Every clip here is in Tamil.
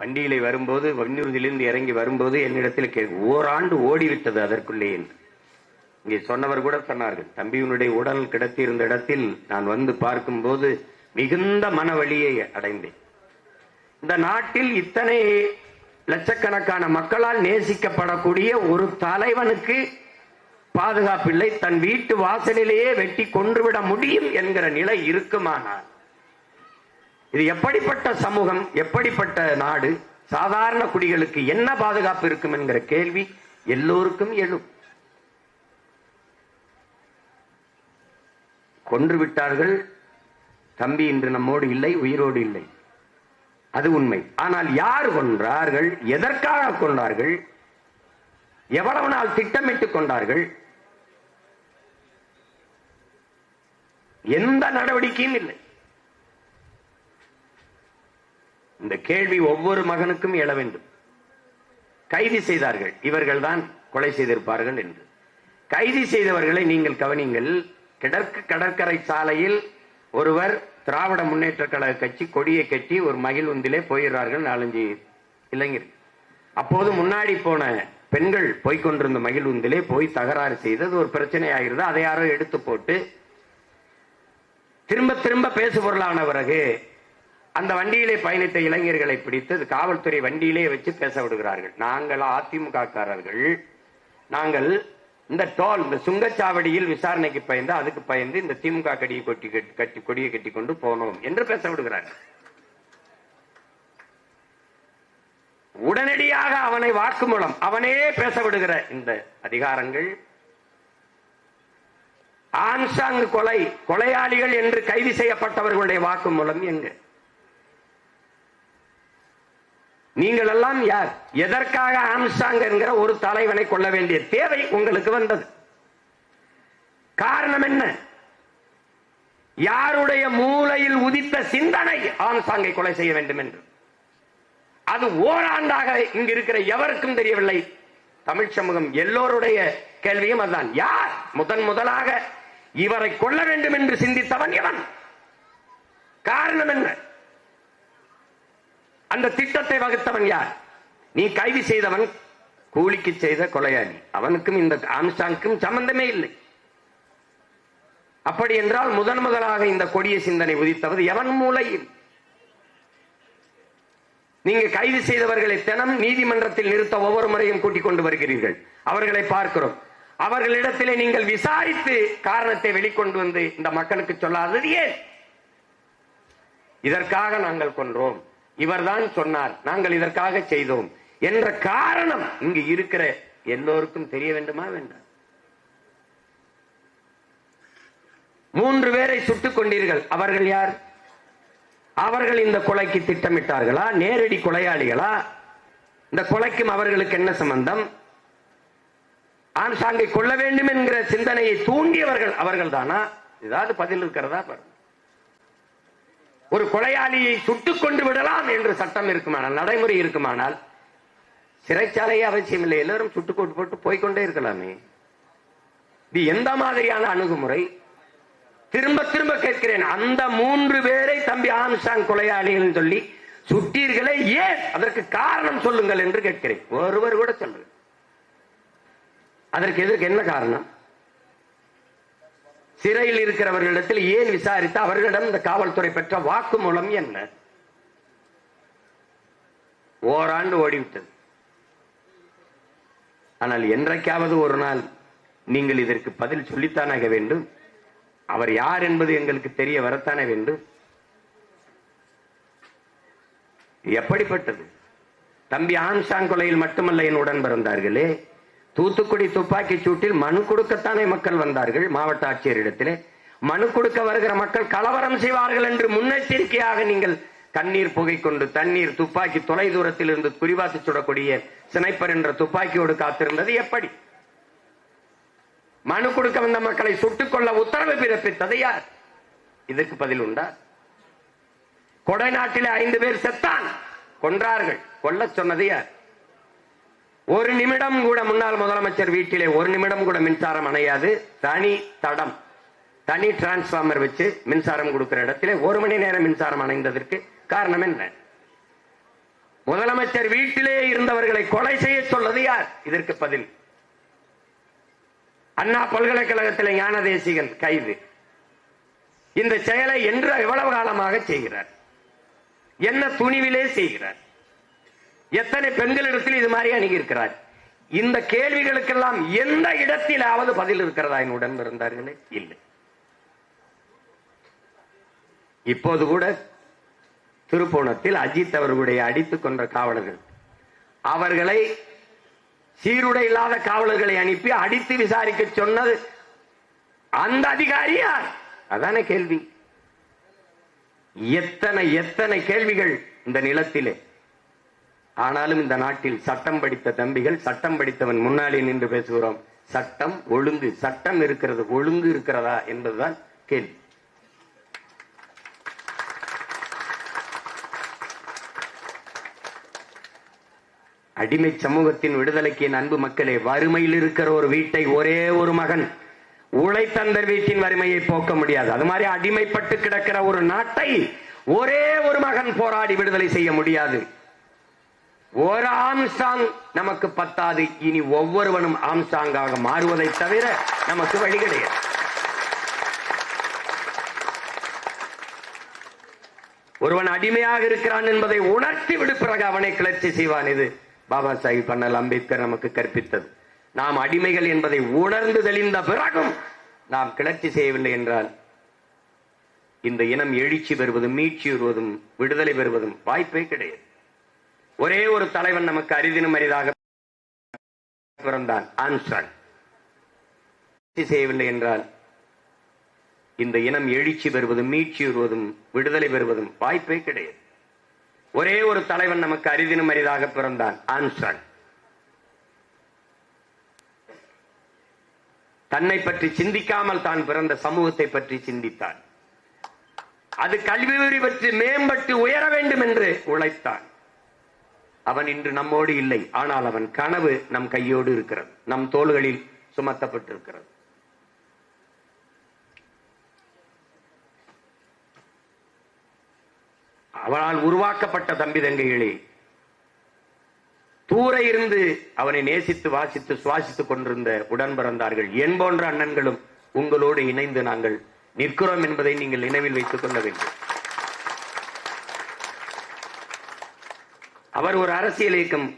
வண்டியிலே வரும்போது வன்னியூர்திலிருந்து இறங்கி வரும்போது என்னிடத்தில் கே ஓராண்டு ஓடிவிட்டது அதற்குள்ளே என்று. இங்கே சொன்னவர் கூட சொன்னார்கள் தம்பியினுடைய உடல் கிடத்தியிருந்த இடத்தில் நான் வந்து பார்க்கும்போது மிகுந்த மனவழியை அடைந்தேன். இந்த நாட்டில் இத்தனை லட்சக்கணக்கான மக்களால் நேசிக்கப்படக்கூடிய ஒரு தலைவனுக்கு பாதுகாப்பில்லை. தன் வீட்டு வாசலிலேயே வெட்டி கொன்றுவிட முடியும் என்கிற நிலை இருக்குமானால் இது எப்படிப்பட்ட சமூகம் எப்படிப்பட்ட நாடு சாதாரண குடிகளுக்கு என்ன பாதுகாப்பு இருக்கும் என்கிற கேள்வி எல்லோருக்கும் எழும். கொன்று விட்டார்கள் தம்பி இன்று நம்மோடு இல்லை உயிரோடு இல்லை. அது உண்மை. ஆனால் யார் கொன்றார்கள் எதற்காக கொண்டார்கள் எவ்வளவு நாள் திட்டமிட்டுக் கொண்டார்கள் எந்த நடவடிக்கையும் இல்லை இந்த கேள்வி ஒவ்வொரு மகனுக்கும் எழ வேண்டும். கைது செய்தார்கள். இவர்கள்தான் கொலை செய்திருப்பார்கள் என்று. கைது செய்தவர்களை நீங்கள் கவனிங்கள். கிடற்கு கடற்கரை சாலையில் ஒருவர் திராவிட முன்னேற்ற கழக கட்சி கொடியை கட்டி ஒரு மகிழ்வுந்திலே போயிடுறார்கள் நாலஞ்சு இளைஞர். அப்போது முன்னாடி போன பெண்கள் போய்க்கொண்டிருந்த மகிழ்வுந்திலே போய் தகராறு செய்தது. ஒரு பிரச்சனை ஆகிறது அதை யாரோ எடுத்து போட்டு திரும்ப திரும்ப பேசு பொருளான பிறகு அந்த வண்டியிலே பயணித்த இளைஞர்களை பிடித்து காவல்துறை வண்டியிலே வச்சு பேச விடுகிறார்கள். நாங்கள் அதிமுக காரர்கள் நாங்கள் இந்த டோல் இந்த சுங்கச்சாவடியில் விசாரணைக்கு பயந்து அதுக்கு பயந்து இந்த திமுக கடியை கொட்டி கட்டி- கட்டி கொடியை கட்டி கொண்டு போனோம் என்று பேச விடுகிறார்கள். உடனடியாக அவனை வாக்குமூலம் அவனே பேச விடுகிற இந்த அதிகாரங்கள் ஆம்சாங் கொலை கொலையாளிகள் என்று கைது செய்யப்பட்டவர்களுடைய வாக்குமூலம் எங்க? நீங்கள் எல்லாம் யார்? எதற்காக ஆம்சாங் என்கிற ஒரு தலைவனை கொள்ள வேண்டிய தேவை உங்களுக்கு வந்தது. காரணம் என்ன? யாருடைய மூளையில் உதித்த சிந்தனை ஆம்சாங்கை கொலை செய்ய வேண்டும் என்று. அது ஓராண்டாக இங்கு இருக்கிற எவருக்கும் தெரியவில்லை. தமிழ் சமூகம் எல்லோருடைய கேள்வியும் அதுதான். யார்? முதன் முதலாக இவரை கொல்ல வேண்டும் என்று சிந்தித்தவன் இவன். காரணம் என்ன? அந்த திட்டத்தை வகுத்தவன் யார்? நீ கைது செய்தவன் கூலிக்கு செய்த கொலையாளி. அவனுக்கும் இந்த ஆம்ஸ்டாங்க்கும் சம்பந்தமே இல்லை. அப்படி என்றால் முதன் முதலாக இந்த கொடிய சிந்தனை உதித்தவது எவன் மூலையில்? நீங்க கைது செய்தவர்களை தினம் நீதிமன்றத்தில் நிறுத்த ஒவ்வொரு முறையும் கூட்டிக் கொண்டு வருகிறீர்கள். அவர்களை பார்க்கிறோம். அவர்களிடத்திலே நீங்கள் விசாரித்து காரணத்தை வெளிக்கொண்டு வந்து இந்த மக்களுக்கு சொல்லாதது ஏன்? இதற்காக நாங்கள் கொன்றோம். இவர்தான் சொன்னார் நாங்கள் இதற்காக செய்தோம். என்ற காரணம் இங்கு இருக்கிற எல்லோருக்கும் தெரிய வேண்டுமா வேண்டாம் மூன்று பேரை சுட்டுக் கொண்டீர்கள். அவர்கள் யார்? அவர்கள் இந்த கொலைக்கு திட்டமிட்டார்களா? நேரடி கொலையாளிகளா? இந்த கொலைக்கும் அவர்களுக்கு என்ன சம்பந்தம்? ஆம்சாங்கை கொள்ள வேண்டும் என்கிற சிந்தனையை தூண்டியவர்கள் அவர்கள் தானா ஏதாவது பதில் இருக்கிறதா பாருங்க. ஒரு கொலையாளியை சுட்டுக் கொண்டு விடலாம் என்று சட்டம் இருக்குமானால் நடைமுறை இருக்குமானால் சிறைச்சாலையே அவசியம் இல்லை எல்லாரும் சுட்டுக் கொண்டு போட்டு போய்க்கொண்டே இருக்கலாமே. இது எந்த மாதிரியான அணுகுமுறை? திரும்ப திரும்ப கேட்கிறேன். அந்த மூன்று பேரை தம்பி ஆம்சாங் கொலையாளிகள் சொல்லி சுட்டீர்களே ஏன்? அதற்கு காரணம் சொல்லுங்கள் என்று கேட்கிறேன். ஒருவர் கூட சொல்லுங்க அதற்கு எதற்கு என்ன காரணம்? சிறையில் இருக்கிறவர்களிடத்தில் ஏன் விசாரித்து அவர்களிடம் இந்த காவல்துறை பெற்ற வாக்குமூலம் என்ன? ஓராண்டு ஓடிவிட்டது. ஆனால் என்றைக்காவது ஒரு நாள் நீங்கள் இதற்கு பதில் சொல்லித்தானாக வேண்டும். அவர் யார் என்பது எங்களுக்கு தெரிய வரத்தானே வேண்டும். எப்படிப்பட்டது? தம்பி ஆம்சாங் கொலையில் மட்டுமல்ல என் உடன் பிறந்தார்களே. தூத்துக்குடி துப்பாக்கி சூட்டில் மனு கொடுக்கத்தானே மக்கள் வந்தார்கள் மாவட்ட ஆட்சியரிடத்திலே? மனு கொடுக்க வருகிற மக்கள் கலவரம் செய்வார்கள் என்று முன்னெச்சரிக்கையாக நீங்கள் கண்ணீர் புகை கொண்டு தண்ணீர் துப்பாக்கி தொலை தூரத்தில் இருந்து குறிவாசி சுடக்கூடிய சினைப்பர் என்ற துப்பாக்கியோடு காத்திருந்தது. எப்படி? மனு கொடுக்க வந்த மக்களை சுட்டுக் கொள்ள உத்தரவு பிறப்பித்தது யார்? இதற்கு பதில் உண்டா? கொடை நாட்டிலே ஐந்து பேர் செத்தான். கொன்றார்கள். கொல்ல சொன்னது யார்? ஒரு நிமிடம் கூட முன்னாள் முதலமைச்சர் வீட்டிலே ஒரு நிமிடம் கூட மின்சாரம் அணையாது. தனி தடம் தனி டிரான்ஸ்பார்மர் வச்சு மின்சாரம் கொடுக்கிற இடத்திலே ஒரு மணி நேரம் மின்சாரம் அணைந்ததற்கு காரணம் என்ன? முதலமைச்சர் வீட்டிலே இருந்தவர்களை கொலை செய்ய சொல்வது யார்? இதற்கு பதில். அண்ணா பல்கலைக்கழகத்தில் ஞான தேசிகன் கைது. இந்த செயலை என்று எவ்வளவு காலமாக செய்கிறார்? என்ன துணிவிலே செய்கிறார்? எத்தனை பெண்களிடத்தில் இது மாதிரி அணுகியிருக்கிறார்? இந்த கேள்விகளுக்கெல்லாம் எந்த இடத்திலாவது பதில் இருக்கிறதா? என்னுடன் உடன் இருந்தார்களே? இல்லை. இப்போது கூட திருப்போணத்தில் அஜித் அவர்களுடைய அடித்துக் கொன்ற காவலர்கள் அவர்களை சீருடை இல்லாத காவலர்களை அனுப்பி அடித்து விசாரிக்க சொன்னது அந்த அதிகாரி யார்? அதான கேள்வி. எத்தனை எத்தனை கேள்விகள் இந்த நிலத்திலே? ஆனாலும் இந்த நாட்டில் சட்டம் படித்த தம்பிகள் சட்டம் படித்தவன் முன்னாடி நின்று பேசுகிறோம். சட்டம் ஒழுங்கு சட்டம் இருக்கிறது ஒழுங்கு இருக்கிறதா என்பதுதான் கேள்வி. அடிமை சமூகத்தின் விடுதலைக்கு என் அன்பு மக்களே வறுமையில் இருக்கிற ஒரு வீட்டை ஒரே ஒரு மகன் உழைத்தந்த வீட்டின் வறுமையை போக்க முடியாது. அது மாதிரி அடிமைப்பட்டு கிடக்கிற ஒரு நாட்டை ஒரே ஒரு மகன் போராடி விடுதலை செய்ய முடியாது. ஒரு ஆம்சாங் நமக்கு பத்தாது. இனி ஒவ்வொருவனும் ஆம்சாங்காக மாறுவதை தவிர நமக்கு வழி கிடையாது. ஒருவன் அடிமையாக இருக்கிறான் என்பதை உணர்த்தி விடு பிறகு அவனை கிளர்ச்சி செய்வான் இது. பாபா சாஹிப் அண்ணல் அம்பேத்கர் நமக்கு கற்பித்தது. நாம் அடிமைகள் என்பதை உணர்ந்து தெளிந்த பிறகும் நாம் கிளர்ச்சி செய்யவில்லை என்றால் இந்த இனம் எழுச்சி பெறுவதும் மீட்சி பெறுவதும் விடுதலை பெறுவதும் வாய்ப்பே கிடையாது. ஒரே ஒரு தலைவன் நமக்கு அரிதினும் அரிதாக பிறந்தான். ஆன்சாங் செய்யவில்லை என்றால் இந்த இனம் எழுச்சி பெறுவதும் மீட்சி பெறுவதும் விடுதலை பெறுவதும் வாய்ப்பே கிடையாது. ஒரே ஒரு தலைவன் நமக்கு அரிதினும் அரிதாக பிறந்தான். ஆன்சாங் தன்னை பற்றி சிந்திக்காமல் தான் பிறந்த சமூகத்தை பற்றி சிந்தித்தான். அது கல்வி பற்றி மேம்பட்டு உயர வேண்டும் என்று உழைத்தான். அவன் இன்று நம்மோடு இல்லை. ஆனால் அவன் கனவு நம் கையோடு இருக்கிறது. நம் தோள்களில் சுமத்தப்பட்டிருக்கிறது. அவனால் உருவாக்கப்பட்ட தம்பி தங்கைகளே தூர இருந்து அவனை நேசித்து வாசித்து சுவாசித்துக் கொண்டிருந்த உடன் பிறந்தார்கள் என் போன்ற அண்ணன்களும் உங்களோடு இணைந்து நாங்கள் நிற்கிறோம் என்பதை நீங்கள் நினைவில் வைத்துக் கொள்ள வேண்டும். அவர் ஒரு அரசியல் இயக்கம்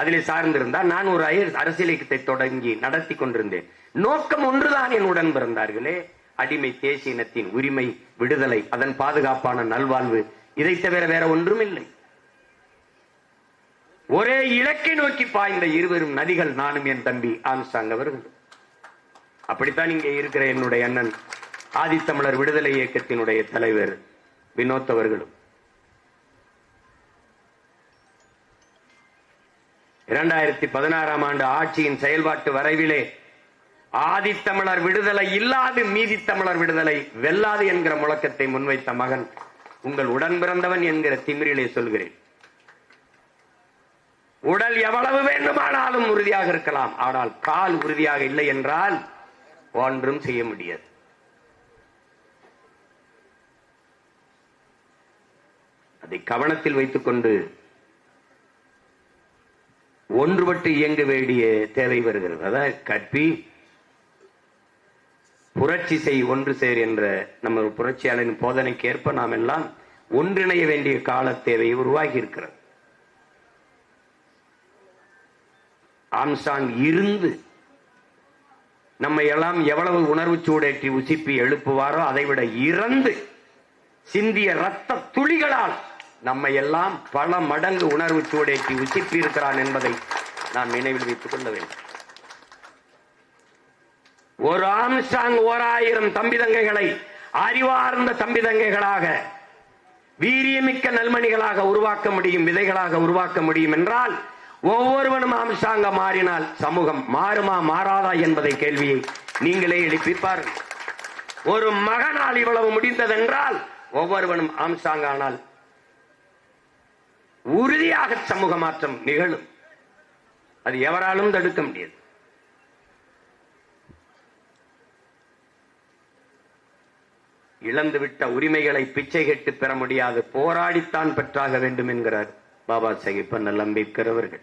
அதிலே சார்ந்திருந்தார். நான் ஒரு அரசியல் இயக்கத்தை தொடங்கி நடத்தி கொண்டிருந்தேன். நோக்கம் ஒன்றுதான் என் உடன் பிறந்தார்களே. அடிமை தேசிய இனத்தின் உரிமை விடுதலை அதன் பாதுகாப்பான நல்வாழ்வு இதை தவிர வேற ஒன்றும் இல்லை. ஒரே இலக்கை நோக்கி பாய்ந்த இருவரும் நதிகள் நானும் என் தம்பி ஆம்சாங் அவர்கள். அப்படித்தான் இங்கே இருக்கிற என்னுடைய அண்ணன் ஆதித்தமிழர் விடுதலை இயக்கத்தினுடைய தலைவர் வினோத் அவர்களும். இரண்டாயிரத்தி பதினாறாம் ஆண்டு ஆட்சியின் செயல்பாட்டு வரைவிலே ஆதித்தமிழர் விடுதலை இல்லாது மீதி தமிழர் விடுதலை வெல்லாது என்கிற முழக்கத்தை முன்வைத்த மகன் உங்கள் உடன் பிறந்தவன் என்கிற திமிரிலே சொல்கிறேன். உடல் எவ்வளவு வேண்டுமானாலும் உறுதியாக இருக்கலாம். ஆனால் கால் உறுதியாக இல்லை என்றால் ஒன்றும் செய்ய முடியாது. அதை கவனத்தில் வைத்துக் கொண்டு ஒன்றுபட்டு இயங்க வேண்டிய தேவை வருகிறது. அதான் கற்பி புரட்சி செய் ஒன்று சேர் என்ற நம்ம புரட்சியாளரின் போதனைக்கு ஏற்ப நாம் எல்லாம் ஒன்றிணைய வேண்டிய கால தேவை உருவாகி இருக்கிறது. ஆம்சாங் இருந்து நம்ம எல்லாம் எவ்வளவு உணர்வு சூடேற்றி உசிப்பி எழுப்புவாரோ அதைவிட இறந்து சிந்திய ரத்த துளிகளால் நம்மை எல்லாம் பல மடங்கு உணர்வு சூடேற்றி உசிப்பி இருக்கிறான் என்பதை நாம் நினைவில் வைத்துக் கொள்ள வேண்டும். ஒரு ஆம்சாங் ஓர் ஆயிரம் தம்பிதங்கைகளை அறிவார்ந்த தம்பிதங்கைகளாக வீரியமிக்க நல்மணிகளாக உருவாக்க முடியும் விதைகளாக உருவாக்க முடியும் என்றால் ஒவ்வொருவனும் ஆம்சாங்க மாறினால் சமூகம் மாறுமா மாறாதா என்பதை கேள்வியை நீங்களே எழுப்பிப்பார்கள் ஒரு மகனால் இவ்வளவு முடிந்ததென்றால் ஒவ்வொருவனும் ஆம்சாங் ஆனால் உறுதியாக சமூக மாற்றம் நிகழும். அது எவராலும் தடுக்க முடியாது. இழந்துவிட்ட உரிமைகளை பிச்சை கெட்டு பெற முடியாது. போராடித்தான் பெற்றாக வேண்டும் என்கிறார் பாபா சாஹிப் அண்ணல் அம்பேத்கர் அவர்கள்.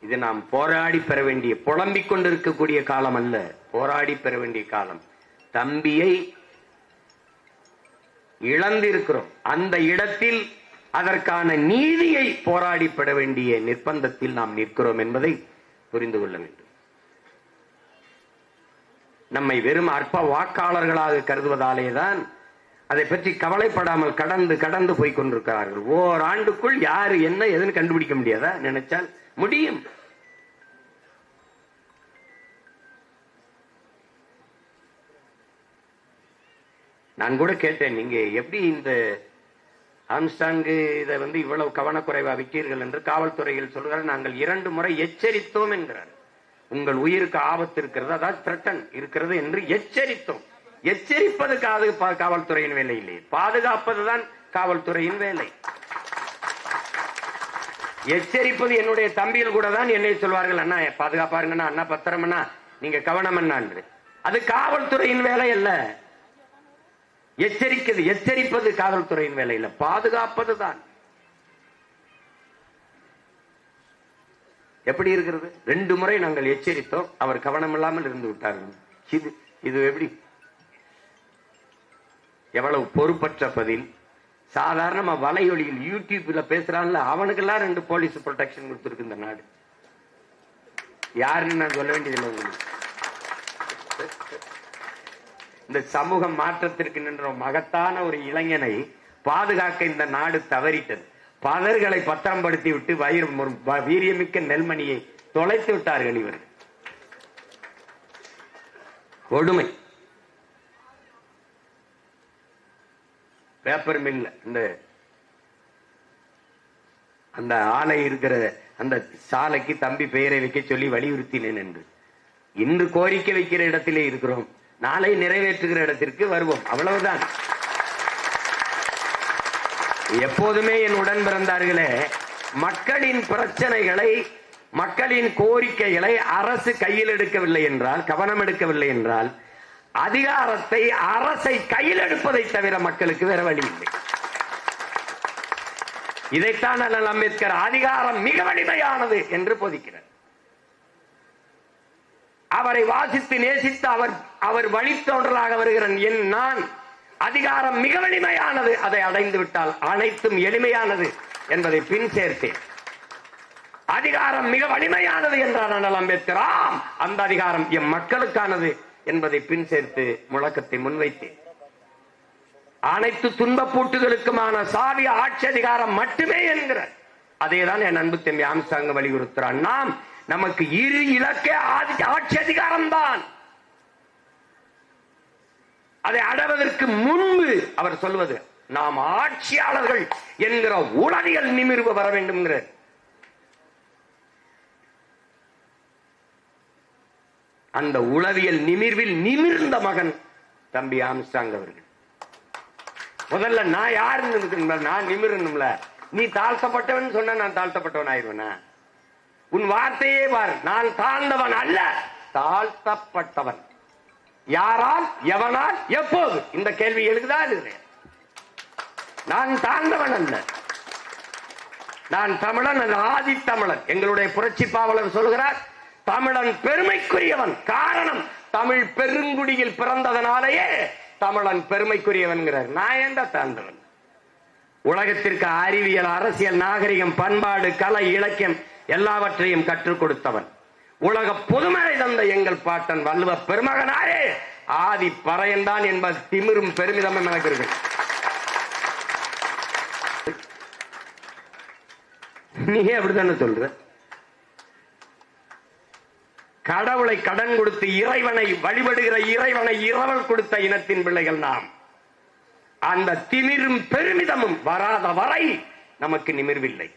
இது நாம் போராடி பெற வேண்டிய புலம்பிக் கொண்டிருக்கக்கூடிய காலம் அல்ல. போராடி பெற வேண்டிய காலம். தம்பியை இழந்திருக்கிறோம். அந்த இடத்தில் அதற்கான நீதியை போராடி வேண்டிய நிர்பந்தத்தில் நாம் நிற்கிறோம் என்பதை புரிந்து கொள்ள வேண்டும். நம்மை வெறும் அற்ப வாக்காளர்களாக கருதுவதாலேதான் அதை பற்றி கவலைப்படாமல் கடந்து கடந்து போய் கொண்டிருக்கிறார்கள். ஓராண்டுக்குள் யாரு என்ன எதுன்னு கண்டுபிடிக்க முடியாதா? நினைச்சால் முடியும். நான் கூட கேட்டேன் நீங்க எப்படி இந்த ஆம்ஸ்டாங்கு இதை வந்து இவ்வளவு கவனக்குறைவா விட்டீர்கள் என்று காவல்துறையில் சொல்கிறார். நாங்கள் இரண்டு முறை எச்சரித்தோம் என்கிறார். உங்கள் உயிருக்கு ஆபத்து இருக்கிறது அதாவது threaten இருக்கிறது என்று எச்சரித்தோம். எச்சரிப்பது காது காவல்துறையின் வேலை இல்லை பாதுகாப்பதுதான் காவல்துறையின் வேலை. எச்சரிப்பது என்னுடைய தம்பியில் கூட தான் என்னை சொல்வார்கள் அண்ணா பாதுகாப்பாருங்கண்ணா அண்ணா பத்திரமண்ணா நீங்க கவனம் அது காவல்துறையின் வேலை அல்ல. எச்சரிக்கிறது எச்சரிப்பது காவல்துறையின் வேலையில. பாதுகாப்பது தான். எப்படி இருக்கிறது? ரெண்டு முறை நாங்கள் எச்சரித்தோம். அவர் கவனம் இல்லாமல் இருந்து விட்டார்கள். இது இது எப்படி? எவ்வளவு பொறுப்பற்ற பதில். சாதாரணமா வலையொலியில் யூடியூப்ல பேசுறான்ல அவனுக்கெல்லாம் ரெண்டு போலீஸ் ப்ரொடெக்ஷன் கொடுத்துருக்கு இந்த நாடு. யாருன்னு நான் சொல்ல வேண்டியதில்லை உங்களுக்கு. இந்த சமூக மாற்றத்திற்கு நின்ற மகத்தான ஒரு இளைஞனை பாதுகாக்க இந்த நாடு தவறிட்டது. பதர்களை பத்திரப்படுத்தி விட்டு வயிறு வீரியமிக்க நெல்மணியை தொலைத்து விட்டார்கள் இவர் கொடுமை. பேப்பர் மில் இந்த அந்த ஆலை இருக்கிற அந்த சாலைக்கு தம்பி பெயரை வைக்க சொல்லி வலியுறுத்தினேன் என்று. இன்று கோரிக்கை வைக்கிற இடத்திலே இருக்கிறோம். நாளை நிறைவேற்றுகிற இடத்திற்கு வருவோம். அவ்வளவுதான். எப்போதுமே என் உடன் பிறந்தார்களே மக்களின் பிரச்சனைகளை மக்களின் கோரிக்கைகளை அரசு கையில் எடுக்கவில்லை என்றால் கவனம் எடுக்கவில்லை என்றால் அதிகாரத்தை அரசை கையில் எடுப்பதை தவிர மக்களுக்கு வேற வழி இல்லை. இதைத்தான் அண்ணல் அம்பேத்கர் அதிகாரம் மிக வலிமையானது என்று போதிக்கிறார். அவரை வாசித்து நேசித்து அவர் அவர் வழித்தோன்றலாக வருகிற என் நான் அதிகாரம் மிக வலிமையானது. அதை அடைந்து விட்டால் அனைத்தும் எளிமையானது என்பதை பின் சேர்த்தேன். அதிகாரம் மிக வலிமையானது என்றார் அண்ணல் அம்பேத்கர். ஆம் அந்த அதிகாரம் எம் மக்களுக்கானது என்பதை பின் சேர்த்து முழக்கத்தை முன்வைத்தேன். அனைத்து துன்பப்பூட்டுகளுக்குமான சாதி ஆட்சி அதிகாரம் மட்டுமே என்கிறார். அதேதான் என் அன்பு தம்பி ஆம்சாங்க வலியுறுத்துறான். நாம் நமக்கு இரு இலக்கே ஆதி- ஆட்சி அதிகாரம் தான் அதை அடைவதற்கு முன்பு அவர் சொல்வது நாம் ஆட்சியாளர்கள் என்கிற உளவியல் நிமிர்வு வர வேண்டும் அந்த உளவியல் நிமிர்வில் நிமிர்ந்த மகன் தம்பி ஆம்ஸ்டாங் அவர்கள். முதல்ல நான் யாருன்னு நான் நிமிரணும்ல நீ தாழ்த்தப்பட்டவன் சொன்ன நான் தாழ்த்தப்பட்டவன் ஆயிடுவேனா? உன் வார்த்தையே பார் நான் தாழ்ந்தவன் அல்ல. தாழ்த்தப்பட்டவன். யாரால் எவனால் எப்போது? இந்த கேள்வி எழுதுதா எழுதுறேன். நான் தாழ்ந்தவன் அல்ல. நான் தமிழன் அல்ல ஆதி தமிழன் எங்களுடைய புரட்சி பாவலர் சொல்கிறார் தமிழன் பெருமைக்குரியவன். காரணம் தமிழ் பெருங்குடியில் பிறந்ததனாலேயே தமிழன் பெருமைக்குரியவன்கிறார். நான் எந்த தாழ்ந்தவன்? உலகத்திற்கு அறிவியல் அரசியல் நாகரிகம் பண்பாடு கலை இலக்கியம் எல்லாவற்றையும் கற்றுக் கொடுத்தவன். உலக புதுமறை தந்த எங்கள் பாட்டன் வள்ளுவ பெருமகனாரே. ஆதி பறையன்தான் என்பது திமிரும் பெருமிதமும் எனக்கு இருக்கு. நீ அப்படித்தானே சொல்ற? கடவுளை கடன் கொடுத்து இறைவனை வழிபடுகிற இறைவனை இரவல் கொடுத்த இனத்தின் பிள்ளைகள் நாம். அந்த திமிரும் பெருமிதமும் வராத வரை நமக்கு நிமிர்வில்லை.